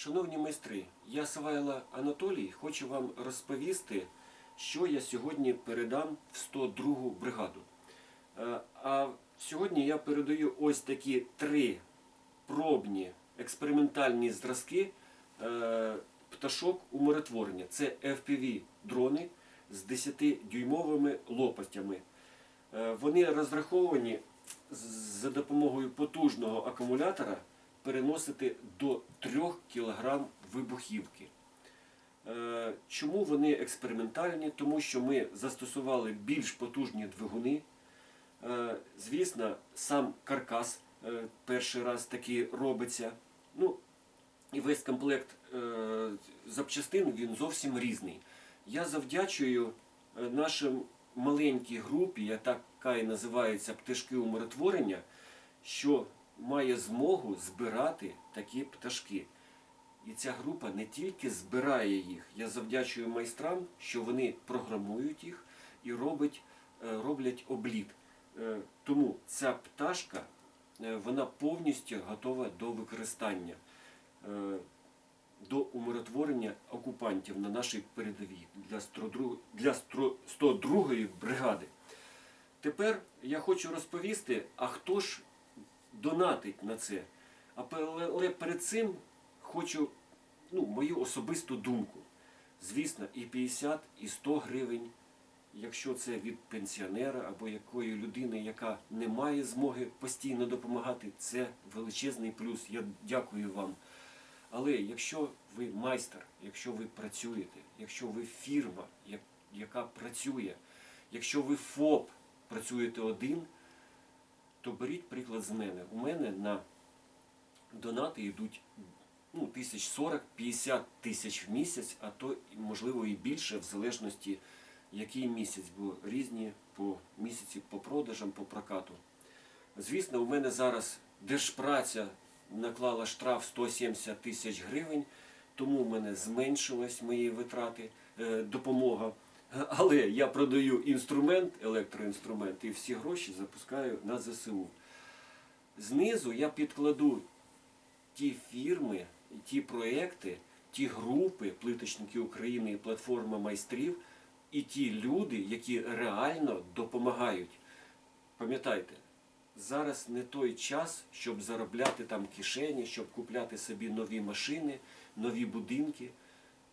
Шановні майстри, я Савайло Анатолій, хочу вам розповісти, що я сьогодні передам в 102 бригаду. Е, А сьогодні я передаю ось такі три пробні експериментальні зразки е, пташок умиротворення. Це FPV дрони з 10-дюймовими лопастями. Е, Вони розраховані за допомогою потужного акумулятора переносити до 3 кг вибухівки. Е, Чому вони експериментальні? Тому що ми застосували більш потужні двигуни. Е, Звісно, сам каркас е, перший раз таки робиться. Ну, і весь комплект запчастин він зовсім різний. Я завдячую нашим маленькій групі, яка і називається Пташки умиротворення, що має змогу збирати такі пташки. І ця група не тільки збирає їх, я завдячую майстрам, що вони програмують їх і робить, е, роблять обліт. Е, Тому ця пташка е, вона повністю готова до використання, до умиротворення окупантів на нашій передовій для 102 для 102-ї бригади. Тепер я хочу розповісти, а хто ж донатить на це. Але перед цим хочу ну, мою особисту думку. Звісно, і 50, і 100 гривень, якщо це від пенсіонера або якої людини, яка не має змоги постійно допомагати, це величезний плюс. Я дякую вам. Але якщо ви майстер, якщо ви працюєте, якщо ви фірма, яка працює, якщо ви ФОП працюєте один, то беріть приклад з мене. У мене на донати йдуть ну, тисяч 40-50 тисяч в місяць, а то можливо і більше, в залежності який місяць, бо різні по місяці по продажам, по прокату. Звісно, у мене зараз держпраця наклала штраф 170 тисяч гривень, тому в мене зменшились мої витрати, е, допомога. Але я продаю інструмент, електроінструмент, і всі гроші запускаю на ЗСУ. Знизу я підкладу ті фірми, ті проекти, ті групи плиточники України платформа майстрів, і ті люди, які реально допомагають. Пам'ятайте, зараз не той час, щоб заробляти там кишені, щоб купляти собі нові машини, нові будинки.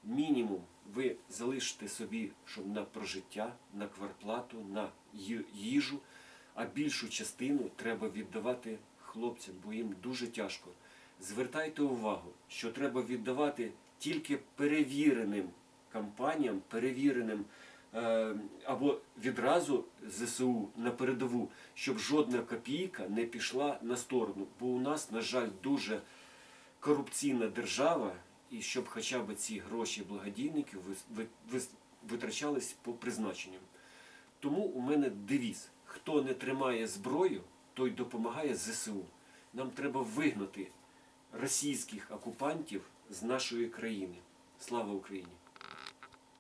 Мінімум ви залишите собі, щоб на прожиття, на кварплату, на їжу, а більшу частину треба віддавати хлопцям, бо їм дуже тяжко. Звертайте увагу, що треба віддавати тільки перевіреним компаніям, перевіреним е, або відразу ЗСУ на передову, щоб жодна копійка не пішла на сторону. Бо у нас, на жаль, дуже корупційна держава, і щоб хоча б ці гроші благодійників витрачались по призначенню. Тому у мене девіз: хто не тримає зброю, той допомагає ЗСУ. Нам треба вигнати російських окупантів з нашої країни. Слава Україні!